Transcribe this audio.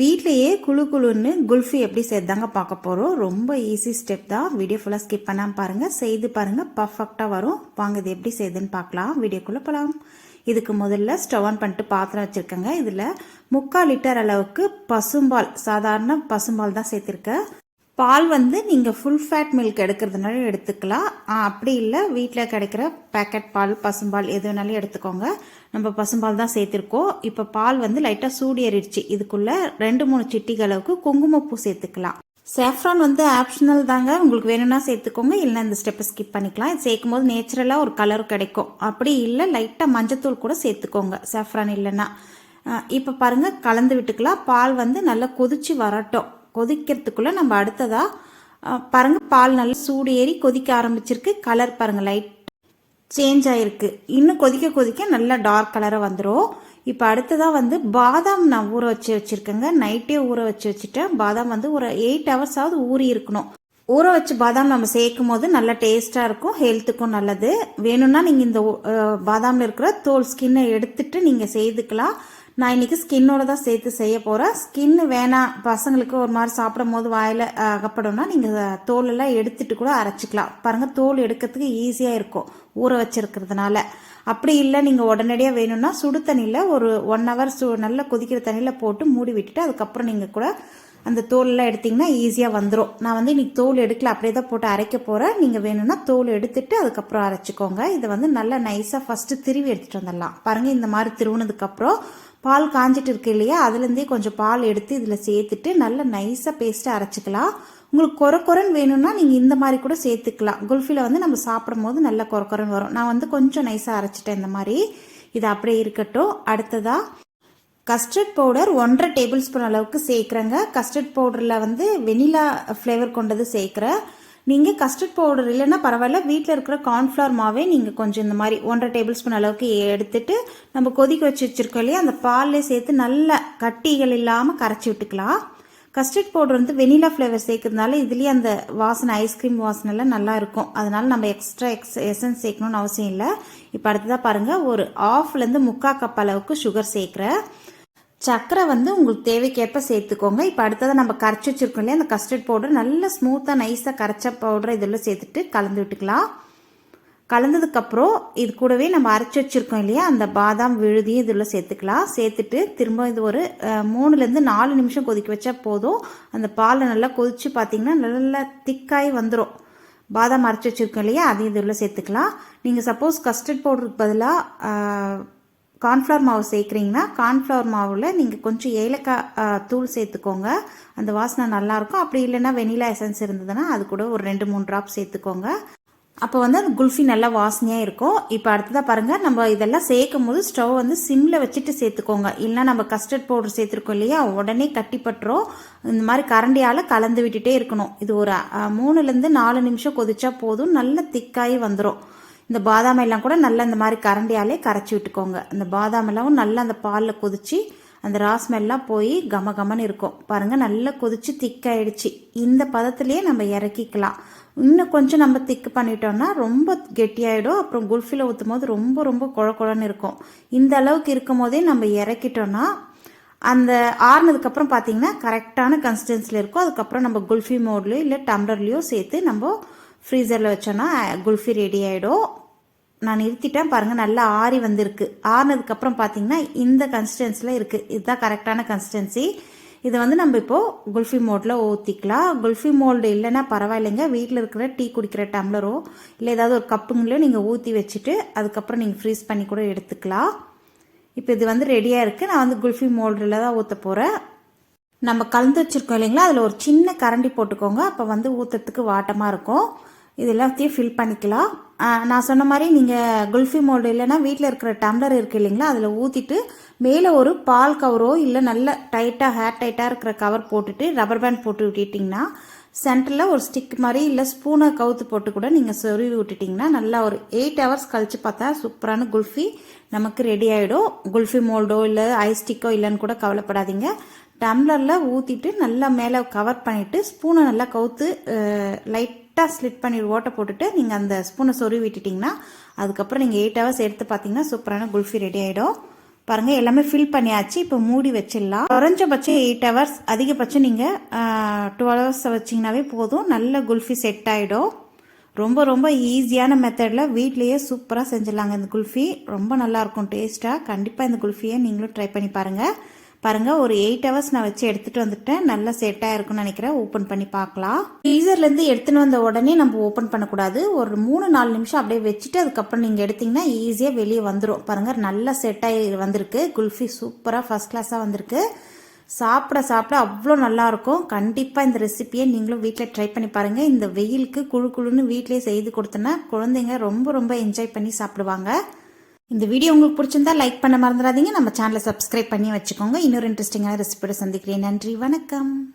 வீட்லேயே குழு குழுன்னு குல்ஃபி எப்படி செய்தாங்க பார்க்க போகிறோம் ரொம்ப ஈஸி ஸ்டெப் தான். வீடியோ ஃபுல்லாக ஸ்கிப் பண்ணாமல் பாருங்கள் செய்து பாருங்கள் பர்ஃபெக்டாக வரும். வாங்க இது எப்படி செய்யுதுன்னு பார்க்கலாம். வீடியோக்குள்ளே போகலாம் இதுக்கு முதல்ல ஸ்டவ் ஆன் பண்ணிட்டு பாத்திரம் வச்சுருக்கேங்க. இதில் முக்கால் லிட்டர் அளவுக்கு பசும்பால் சாதாரண பசும்பால் தான் சேர்த்துருக்கேன். பால் வந்து நீங்கள் ஃபுல் ஃபேட் மில்க் எடுக்கிறதுனால எடுத்துக்கலாம். அப்படி இல்லை வீட்டில் கிடைக்கிற பேக்கெட் பால் பசும்பால் எது வேணாலும் எடுத்துக்கோங்க. நம்ம பசும்பால் தான் சேர்த்துருக்கோம். இப்போ பால் வந்து லைட்டாக சூடு ஏறிடுச்சு. இதுக்குள்ளே ரெண்டு மூணு சிட்டிக அளவுக்கு குங்குமப்பூ சேர்த்துக்கலாம். சேஃப்ரான் வந்து ஆப்ஷனல் தாங்க. உங்களுக்கு வேணும்னா சேர்த்துக்கோங்க. இல்லைன்னா இந்த ஸ்டெப்பை ஸ்கிப் பண்ணிக்கலாம். இது சேர்க்கும் போது நேச்சுரலாக ஒரு கலர் கிடைக்கும். அப்படி இல்லை லைட்டாக மஞ்சத்தூள் கூட சேர்த்துக்கோங்க சேஃப்ரான் இல்லைன்னா. இப்போ பாருங்கள் கலந்து விட்டுக்கலாம். பால் வந்து நல்லா கொதிச்சு வரட்டும். கொதிக்கிறதுக்குள்ளே நம்ம அடுத்ததாக பாருங்கள் பால் நல்லா சூடு ஏறி கொதிக்க ஆரம்பிச்சிருக்கு. கலர் பாருங்கள் லைட் சேஞ்ச் ஆகிருக்கு இன்னும் கொதிக்க கொதிக்க நல்லா டார்க் கலராக வந்துடும் இப்போ அடுத்ததாக வந்து பாதாம் நான் ஊற வச்சு வச்சுருக்கேங்க. நைட்டே ஊற வச்சு வச்சுட்டேன். பாதாம் வந்து ஒரு எயிட் ஹவர்ஸாவது ஊறி இருக்கணும். ஊற வச்சு பாதாம் நம்ம சேர்க்கும் போது நல்லா டேஸ்ட்டாக இருக்கும். ஹெல்த்துக்கும் நல்லது. வேணும்னா நீங்கள் இந்த பாதாமில் இருக்கிற தோல் ஸ்கின்னை எடுத்துட்டு நீங்கள் செய்துக்கலாம். நான் இன்றைக்கி ஸ்கின்னோட தான் சேர்த்து செய்ய போகிறேன் ஸ்கின்னு வேணாம் பசங்களுக்கு ஒரு மாதிரி சாப்பிடும் போது வாயில் அகப்படும்னா நீங்கள் தோலெல்லாம் எடுத்துட்டு கூட அரைச்சிக்கலாம். பாருங்கள் தோல் எடுக்கிறதுக்கு ஈஸியாக இருக்கும் ஊற வச்சிருக்கிறதுனால. அப்படி இல்லை நீங்கள் உடனடியாக வேணும்னா சுடு தண்ணியில் ஒரு ஒன் ஹவர் சு நல்லா கொதிக்கிற தண்ணியில் போட்டு மூடி விட்டுட்டு அதுக்கப்புறம் நீங்கள் கூட அந்த தோலெல்லாம் எடுத்திங்கன்னா ஈஸியாக வந்துடும் நான் வந்து இன்னைக்கு தோல் எடுக்கல அப்படியே தான் போட்டு அரைக்க போகிறேன் நீங்கள் வேணும்னா தோல் எடுத்துட்டு அதுக்கப்புறம் அரைச்சிக்கோங்க. இதை வந்து நல்லா நைஸாக ஃபஸ்ட்டு திருவி எடுத்துகிட்டு வந்துடலாம். பாருங்கள் இந்த மாதிரி திருவுனதுக்கப்புறம் பால் காஞ்சிட்டு இருக்கு இல்லையா? அதுலேருந்தே கொஞ்சம் பால் எடுத்து இதில் சேர்த்துட்டு நல்லா நைஸாக பேஸ்ட்டு அரைச்சிக்கலாம். உங்களுக்கு கொர கொரன்னு வேணும்னா நீங்கள் இந்த மாதிரி கூட சேர்த்துக்கலாம். குல்ஃபியில் வந்து நம்ம சாப்பிடும் போது நல்லா கொர வரும். நான் வந்து கொஞ்சம் நைஸாக அரைச்சிட்டேன் இந்த மாதிரி. இது அப்படியே இருக்கட்டும். அடுத்ததாக கஸ்டர்ட் பவுடர் ஒன்றரை டேபிள் ஸ்பூன் அளவுக்கு சேர்க்குறேங்க. கஸ்டர்ட் பவுடரில் வந்து வெனிலா ஃப்ளேவர் கொண்டது சேர்க்குறேன். நீங்கள் கஸ்டர்ட் பவுடர் இல்லைன்னா பரவாயில்ல வீட்டில் இருக்கிற கார்ன்ஃப்ளவர் மாவே நீங்கள் கொஞ்சம் இந்த மாதிரி ஒன்றரை டேபிள் ஸ்பூன் அளவுக்கு எடுத்துட்டு நம்ம கொதிக்க வச்சு வச்சுருக்கோம் இல்லையா அந்த பால்லே சேர்த்து நல்ல கட்டிகள் இல்லாமல் கரைச்சி விட்டுக்கலாம். கஸ்டர்ட் பவுடர் வந்து வெனிலா ஃப்ளேவர் சேர்க்கறதுனால இதுலேயே அந்த வாசனை ஐஸ்கிரீம் வாசனைலாம் நல்லா இருக்கும். அதனால நம்ம எக்ஸ்ட்ரா எக்ஸ் எசன்ஸ் சேர்க்கணும்னு அவசியம் இல்லை. இப்போ அடுத்ததாக பாருங்கள் ஒரு ஆஃப்லேருந்து முக்கால் கப் அளவுக்கு சுகர் சேர்க்குறேன். சர்க்கரை வந்து உங்களுக்கு தேவைக்கேற்ப சேர்த்துக்கோங்க. இப்போ அடுத்ததை நம்ம கரைச்சி வச்சிருக்கோம் இல்லையா? அந்த கஸ்டர்ட் பவுடர் நல்லா ஸ்மூத்தாக நைஸாக கரைச்ச பவுடரை இதெல்லாம் சேர்த்துட்டு கலந்து விட்டுக்கலாம். கலந்ததுக்கப்புறம் இது கூடவே நம்ம அரைச்சி வச்சுருக்கோம் இல்லையா? அந்த பாதாம் விழுதியும் இதில் சேர்த்துக்கலாம். சேர்த்துட்டு திரும்ப இது ஒரு மூணுலேருந்து நாலு நிமிஷம் கொதிக்க வச்சா போதும். அந்த பாலை நல்லா கொதித்து பார்த்தீங்கன்னா நல்லா திக்காகி வந்துடும் பாதாம் அரைச்சி வச்சுருக்கோம் இல்லையா? அதையும் இதில் சேர்த்துக்கலாம். நீங்கள் சப்போஸ் கஸ்டர்ட் பவுடருக்கு பதிலாக கார்ன்ஃப்ளவர் மாவு சேர்க்குறீங்கன்னா கார்ன்ஃப்ளவர் மாவில் நீங்கள் கொஞ்சம் ஏலக்காய் தூள் சேர்த்துக்கோங்க. அந்த வாசனை நல்லாயிருக்கும் அப்படி இல்லைன்னா வெனிலா எசன்ஸ் இருந்ததுன்னா அது கூட ஒரு ரெண்டு மூணு ட்ராப் சேர்த்துக்கோங்க. அப்போ வந்து அந்த குல்ஃபி நல்லா வாசனையாக இருக்கும். இப்போ அடுத்ததாக பாருங்கள் நம்ம இதெல்லாம் சேர்க்கும் போது ஸ்டவ் வந்து சிம்மில் வச்சுட்டு சேர்த்துக்கோங்க. இல்லைன்னா நம்ம கஸ்டர்ட் பவுடர் சேர்த்துருக்கோம் இல்லையா உடனே கட்டிப்பட்டுரும். இந்த மாதிரி கரண்டியால் கலந்து விட்டுட்டே இருக்கணும். இது ஒரு மூணுலேருந்து நாலு நிமிஷம் கொதிச்சா போதும். நல்ல திக்காகி வந்துடும் இந்த பாதாம் எல்லாம் கூட நல்லா இந்த மாதிரி கரண்டியாலே கரைச்சி விட்டுக்கோங்க. அந்த பாதாம் எல்லாம் நல்லா அந்த பாலில் கொதிச்சு அந்த ராஸ்மெல்லாம் போய் கம கமன்னு இருக்கும். பாருங்க நல்லா கொதிச்சு திக்காயிடுச்சு. இந்த பதத்திலேயே நம்ம இறக்கிக்கலாம். இன்னும் கொஞ்சம் நம்ம திக்கு பண்ணிட்டோம்னா ரொம்ப கெட்டியாயிடும். அப்புறம் குல்ஃபியில் ஊற்றும் போது ரொம்ப ரொம்ப குழ குழன்னு இருக்கும். இந்த அளவுக்கு இருக்கும் போதே நம்ம இறக்கிட்டோம்னா அந்த ஆறுனதுக்கப்புறம் பார்த்தீங்கன்னா கரெக்டான கன்சிஸ்டன்சியில் இருக்கும். அதுக்கப்புறம் நம்ம குல்ஃபி மோட்லேயோ இல்லை டம்ளர்லேயோ சேர்த்து நம்ம ஃப்ரீசரில் வச்சோன்னா குல்ஃபி ரெடி ஆகிடும் நான் நிறுத்திட்டேன் பாருங்கள் நல்லா ஆறி வந்திருக்கு. ஆறுனதுக்கப்புறம் பார்த்தீங்கன்னா இந்த கன்சிஸ்டன்சியில் இருக்குது இதுதான் கரெக்டான கன்சிஸ்டன்சி இதை வந்து நம்ம இப்போது குல்ஃபி மோடில் ஊற்றிக்கலாம் குல்ஃபி மோல்டு இல்லைன்னா பரவாயில்லைங்க. வீட்டில் இருக்கிற டீ குடிக்கிற டம்ளரோ இல்லை ஏதாவது ஒரு கப்புங்களோ நீங்கள் ஊற்றி வச்சுட்டு அதுக்கப்புறம் நீங்கள் ஃப்ரீஸ் பண்ணி கூட எடுத்துக்கலாம். இப்போ இது வந்து ரெடியாக இருக்குது நான் வந்து குல்ஃபி மோல்டில் தான் ஊற்ற போகிறேன் நம்ம கலந்து வச்சுருக்கோம் இல்லைங்களா? அதில் ஒரு சின்ன கரண்டி போட்டுக்கோங்க. அப்போ வந்து ஊற்றுறதுக்கு வாட்டமாக இருக்கும். இது எல்லாத்தையும் ஃபில் பண்ணிக்கலாம் நான் சொன்ன மாதிரி நீங்கள் குல்ஃபி மோல்டு இல்லைன்னா வீட்டில் இருக்கிற டம்ளர் இருக்குது இல்லைங்களா அதில் ஊற்றிட்டு மேலே ஒரு பால் கவரோ இல்லை நல்ல டைட்டாக ஹேர் டைட்டாக இருக்கிற கவர் போட்டுட்டு ரப்பர் பேண்ட் போட்டு விட்டுட்டிங்கன்னா சென்டரில் ஒரு ஸ்டிக் மாதிரி இல்லை ஸ்பூனை கவுத்து போட்டு கூட நீங்கள் சொருவி விட்டுட்டிங்கன்னா நல்லா ஒரு எயிட் ஹவர்ஸ் கழித்து பார்த்தா சூப்பரான குல்ஃபி நமக்கு ரெடி ஆகிடும் குல்ஃபி மோல்டோ இல்லை ஐஸ் ஸ்டிக்கோ இல்லைன்னு கூட கவலைப்படாதீங்க. டம்ளரில் ஊற்றிட்டு நல்லா மேலே கவர் பண்ணிவிட்டு ஸ்பூனை நல்லா கவுத்து லைட் லைட்டாக ஸ்லிட் பண்ணி ஓட்டை போட்டுட்டு நீங்கள் அந்த ஸ்பூனை சொருவி விட்டுட்டிங்கன்னா அதுக்கப்புறம் நீங்கள் எயிட் ஹவர்ஸ் எடுத்து பார்த்தீங்கன்னா சூப்பரான குல்ஃபி ரெடி ஆகிடும் பாருங்கள் எல்லாமே ஃபில் பண்ணியாச்சு. இப்போ மூடி வச்சிடலாம். குறைஞ்சபட்சம் எயிட் ஹவர்ஸ் அதிகபட்சம் நீங்கள் டுவெல் ஹவர்ஸ் வச்சிங்கனாவே போதும். நல்ல குல்ஃபி செட் ஆகிடும் ரொம்ப ரொம்ப ஈஸியான மெத்தடில் வீட்லேயே சூப்பராக செஞ்சிடலாங்க இந்த குல்ஃபி. ரொம்ப நல்லாயிருக்கும் டேஸ்ட்டாக கண்டிப்பாக இந்த குல்ஃபியை நீங்களும் ட்ரை பண்ணி பாருங்கள் பாருங்கள் ஒரு எயிட் ஹவர்ஸ் நான் வச்சு எடுத்துகிட்டு வந்துட்டேன். நல்லா செட்டாக இருக்கும்னு நினைக்கிறேன். ஓப்பன் பண்ணி பார்க்கலாம். ஃப்ரீசர்லேருந்து எடுத்துன்னு வந்த உடனே நம்ம ஓப்பன் பண்ணக்கூடாது. ஒரு மூணு நாலு நிமிஷம் அப்படியே வச்சுட்டு அதுக்கப்புறம் நீங்கள் எடுத்திங்கன்னா ஈஸியாக வெளியே வந்துடும் பாருங்கள் நல்லா செட்டாகி வந்திருக்கு. குல்ஃபி சூப்பராக ஃபஸ்ட் கிளாஸாக வந்திருக்கு. சாப்பிட சாப்பிட அவ்வளோ நல்லாயிருக்கும் கண்டிப்பாக இந்த ரெசிப்பியை நீங்களும் வீட்டில் ட்ரை பண்ணி பாருங்கள் இந்த வெயிலுக்கு குழு குழுன்னு வீட்டிலே செய்து கொடுத்தனா குழந்தைங்க ரொம்ப ரொம்ப என்ஜாய் பண்ணி சாப்பிடுவாங்க. இந்த வீடியோ உங்களுக்கு பிடிச்சிருந்தா லைக் பண்ண மறந்துடாதீங்க. நம்ம சேனலை சப்ஸ்கிரைப் பண்ணி வச்சுக்கோங்க. இன்னொரு இன்ட்ரெஸ்டிங்கான ரெசிபியோட சந்திக்கிறேன். நன்றி. வணக்கம்.